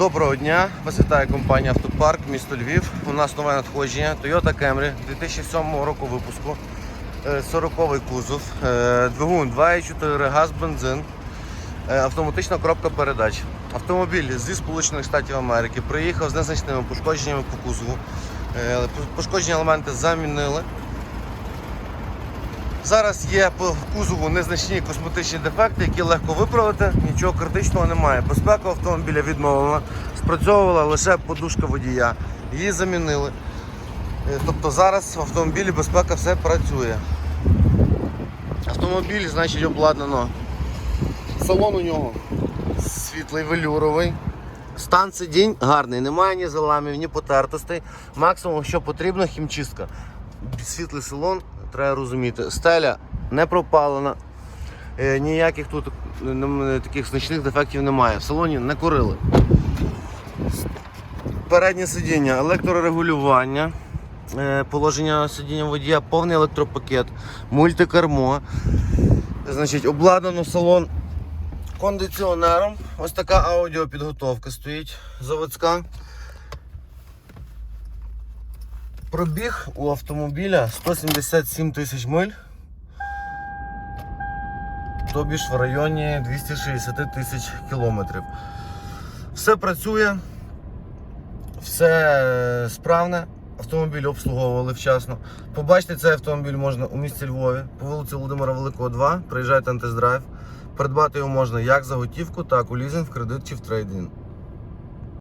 Доброго дня! Вас вітає компанія Автопарк, місто Львів. У нас нове надходження Toyota Camry 2007 року випуску. 40 кузов, е, двигун 2,4 газ, бензин, е, автоматична коробка передач. Автомобіль зі Сполучених Штатів Америки приїхав з незначними пошкодженнями по кузову. Е, Пошкоджені елементи замінили. Зараз є по кузову незначні косметичні дефекти, які легко виправити, нічого критичного немає. Безпека автомобіля відновлена, спрацьовувала лише подушка водія. Її замінили. Е, Тобто зараз в автомобілі безпека все працює. Автомобіль, значить, обладнано. Салон у нього світлий велюровий. Стан сидінь гарний, немає ні заламів, ні потертостей. Максимум, що потрібно, хімчистка. Світлий салон, треба розуміти. Стеля не пропалена. Е, Ніяких тут е, таких значних дефектів немає. В салоні не курили. Переднє сидіння, електрорегулювання, е, положення сидіння водія, повний електропакет, мультикермо. Значить, обладнано салон кондиціонером. Ось така аудіопідготовка стоїть заводська. Пробіг у автомобіля 177 тисяч миль. Тобі ж в районі 260 тисяч кілометрів. Все працює, все справне. Автомобіль обслуговували вчасно. Побачити цей автомобіль можна у місті Львові по вулиці Володимира Великого, 2. Приїжджайте на тест-драйв. Придбати його можна як за готівку, так у лізинг, в кредит чи в трейдинг.